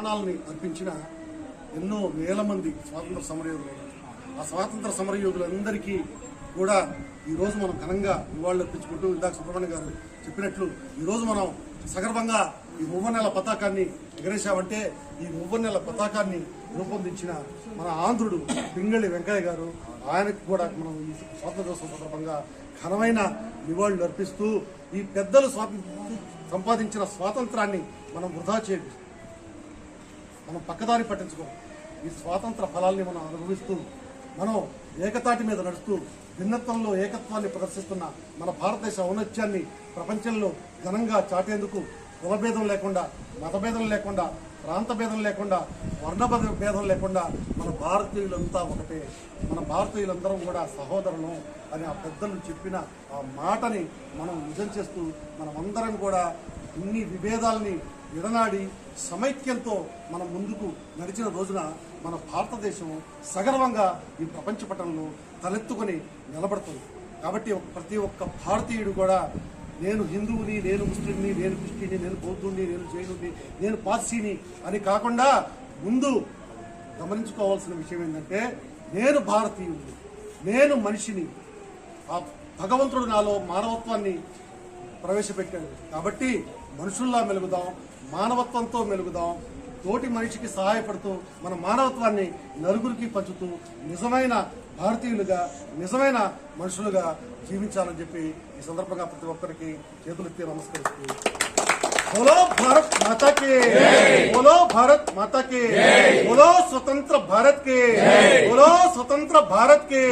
ప్రాణాలని అర్పించిన ఎన్నో వేల మంది స్వాతంత్ర సమరయోధులు. ఆ స్వాతంత్ర సమరయోధులందరికీ కూడా ఈరోజు మనం ఘనంగా నివాళులు అర్పించుకుంటూ ఇందాక సుబ్రహ్మణ్య గారు చెప్పినట్లు ఈరోజు మనం సగర్భంగా ఈ మువ్వన్నెల పతాకాన్ని ఎగరేశామంటే ఈ మువ్వన్నెల పతాకాన్ని రూపొందించిన మన ఆంధ్రుడు పింగళి వెంకయ్య గారు ఆయనకు కూడా మనం ఈ స్వాతంత్రోత్సవం సందర్భంగా ఘనమైన నివాళులు అర్పిస్తూ ఈ పెద్దలు స్వాతంత్ర సంపాదించిన స్వాతంత్రాన్ని మనం వృధా చేపిస్తాం మనం పక్కదారి పట్టించుకోం. ఈ స్వాతంత్ర ఫలాల్ని మనం అనుభవిస్తూ మనం ఏకతాటి మీద నడుస్తూ భిన్నత్వంలో ఏకత్వాన్ని ప్రదర్శిస్తున్న మన భారతదేశ ఔన్నత్యాన్ని ప్రపంచంలో ఘనంగా చాటేందుకు కులభేదం లేకుండా మతభేదం లేకుండా ప్రాంత భేదం లేకుండా వర్ణ భేదం లేకుండా మన భారతీయులంతా ఒకటే. మన భారతీయులందరం కూడా సహోదరులం అని ఆ పెద్దలు చెప్పిన ఆ మాటని మనం నిజం చేస్తూ మనమందరం కూడా ఇన్ని విభేదాల్ని విడనాడి సమైక్యంతో మనం ముందుకు నడిచిన రోజున మన భారతదేశం సగర్వంగా ఈ ప్రపంచ పటంలో తలెత్తుకొని నిలబడుతుంది. కాబట్టి ప్రతి ఒక్క భారతీయుడు కూడా నేను హిందువుని నేను ముస్లింని నేను క్రిస్టియన్ని నేను బౌద్ధుని నేను జైనుడిని నేను పార్సీని అని కాకుండా ముందు గమనించుకోవాల్సిన విషయం ఏంటంటే నేను భారతీయుడిని నేను మనిషిని. ఆ భగవంతుడు నాలో మానవత్వాన్ని ప్రవేశపెట్టాడు కాబట్టి మనుషుల్లా మెలుగుదాం మానవత్వంతో మెలుగుదాం తోటి మనిషికి సహాయపడుతూ మన మానవత్వాన్ని నలుగురికి పంచుతూ నిజమైన భారతీయులుగా నిజమైన మనుషులుగా జీవించాలని చెప్పి ఈ సందర్భంగా ప్రతి ఒక్కరికి చేతులెత్తి నమస్కరిస్తూ. బోలో భారత్ మాతాకే బోలో భారత్ మాతాకే బోలో స్వతంత్ర భారత్ కే బోలో స్వతంత్ర భారత్ కే